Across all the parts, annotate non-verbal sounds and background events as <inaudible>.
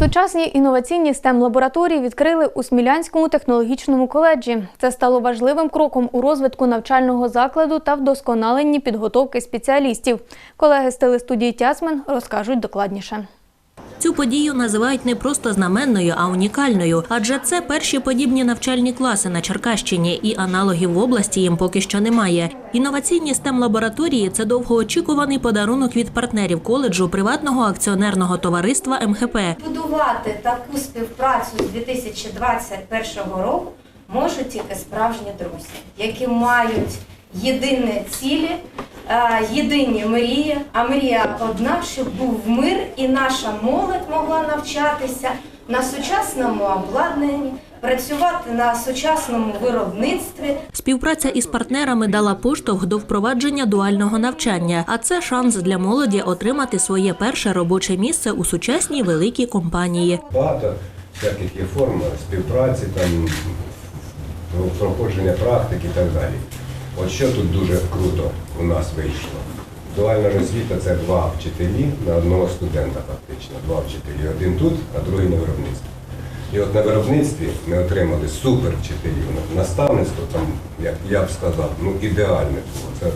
Сучасні інноваційні stem лабораторії відкрили у Смілянському технологічному коледжі. Це стало важливим кроком у розвитку навчального закладу та вдосконаленні підготовки спеціалістів. Колеги з телестудії Тясмен розкажуть докладніше. Цю подію називають не просто знаменною, а унікальною, адже це перші подібні навчальні класи на Черкащині, і аналогів в області їм поки що немає. Інноваційні stem лабораторії це довгоочікуваний подарунок від партнерів коледжу приватного акціонерного товариства МХП. Будувати таку співпрацю з 2021 року можуть тільки справжні друзі, які мають єдині цілі, е, єдині мрії. А мрія одна, щоб був мир і наша молодь могла навчатися на сучасному обладнанні, працювати на сучасному виробництві, Співпраця із партнерами дала поштовх до впровадження дуального навчання, а це шанс для молоді отримати своє перше робоче місце у сучасній великій компанії. Багато всяких є форм співпраці, там, проходження практики і так далі. От що тут дуже круто у нас вийшло. Дуальна освіта це два вчителі на одного студента фактично. Два вчителі. Один тут, а другий на виробництві. І от на виробництві ми отримали супер вчителів. Наставництво там, як я б сказав, ну ідеальне було. Це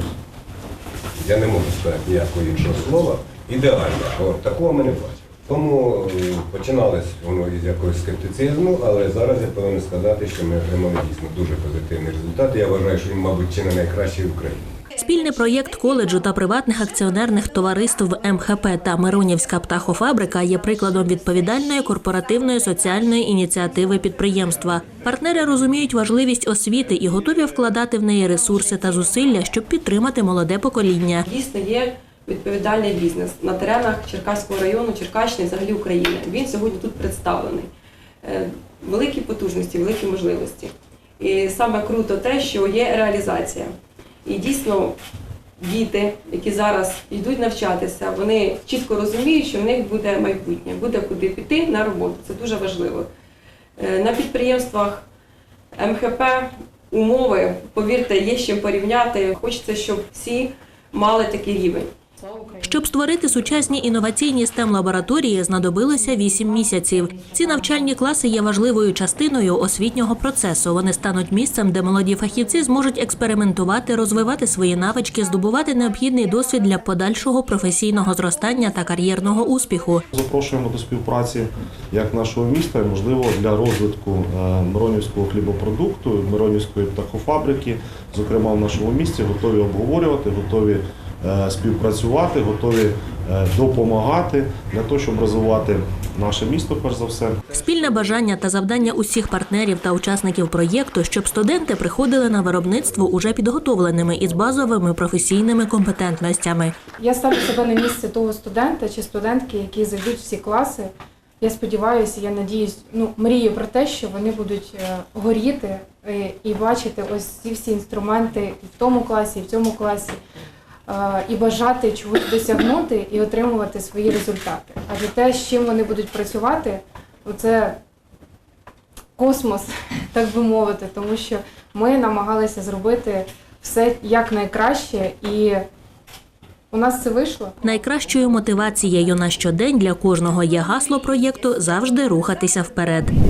я не можу сказати ніякого іншого слова. Ідеально, бо такого ми не бачили. Тому починалось воно із якогось скептицизму, але зараз я повинен сказати, що ми отримали дійсно дуже позитивний результат. Я вважаю, що він, мабуть, чи не найкращий в Україні. Спільний проєкт коледжу та приватних акціонерних товариств МХП та Миронівська птахофабрика є прикладом відповідальної корпоративної соціальної ініціативи підприємства. Партнери розуміють важливість освіти і готові вкладати в неї ресурси та зусилля, щоб підтримати молоде покоління. Дійсно є відповідальний бізнес на теренах Черкаського району, Черкащини, взагалі України. Він сьогодні тут представлений. Е, Великі потужності, великі можливості. І саме круто те, що є реалізація. І дійсно діти, які зараз йдуть навчатися, вони чітко розуміють, що в них буде майбутнє, буде куди піти на роботу. Це дуже важливо. Е, На підприємствах МХП умови, повірте, є з чим порівняти. Хочеться, щоб всі мали такий рівень. Щоб створити сучасні інноваційні stem лабораторії, знадобилося 8 місяців. Ці навчальні класи є важливою частиною освітнього процесу. Вони стануть місцем, де молоді фахівці зможуть експериментувати, розвивати свої навички, здобувати необхідний досвід для подальшого професійного зростання та кар'єрного успіху. Запрошуємо до співпраці як нашого міста, можливо, для розвитку е, Миронівського хлібопродукту, Миронівської птахофабрики, зокрема в нашому місті, готові обговорювати, готові співпрацювати, готові е, допомагати для того, щоб розвивати наше місто, перш за все. Спільне бажання та завдання усіх партнерів та учасників проєкту, щоб студенти приходили на виробництво уже підготовленими із базовими професійними компетентностями. Я ставлю себе на місце того студента чи студентки, які зайдуть в ці класи. Я сподіваюся, я надіюсь, ну мрію про те, що вони будуть е, горіти е, і бачити ось ці всі інструменти і в тому класі, і в цьому класі, е, і бажати чогось досягнути і отримувати свої результати. Адже те, з чим вони будуть працювати, це космос, <laughs> так би мовити, тому що ми намагалися зробити все якнайкраще і у нас це вийшло. Найкращою мотивацією на щодень для кожного є гасло проєкту завжди рухатися вперед.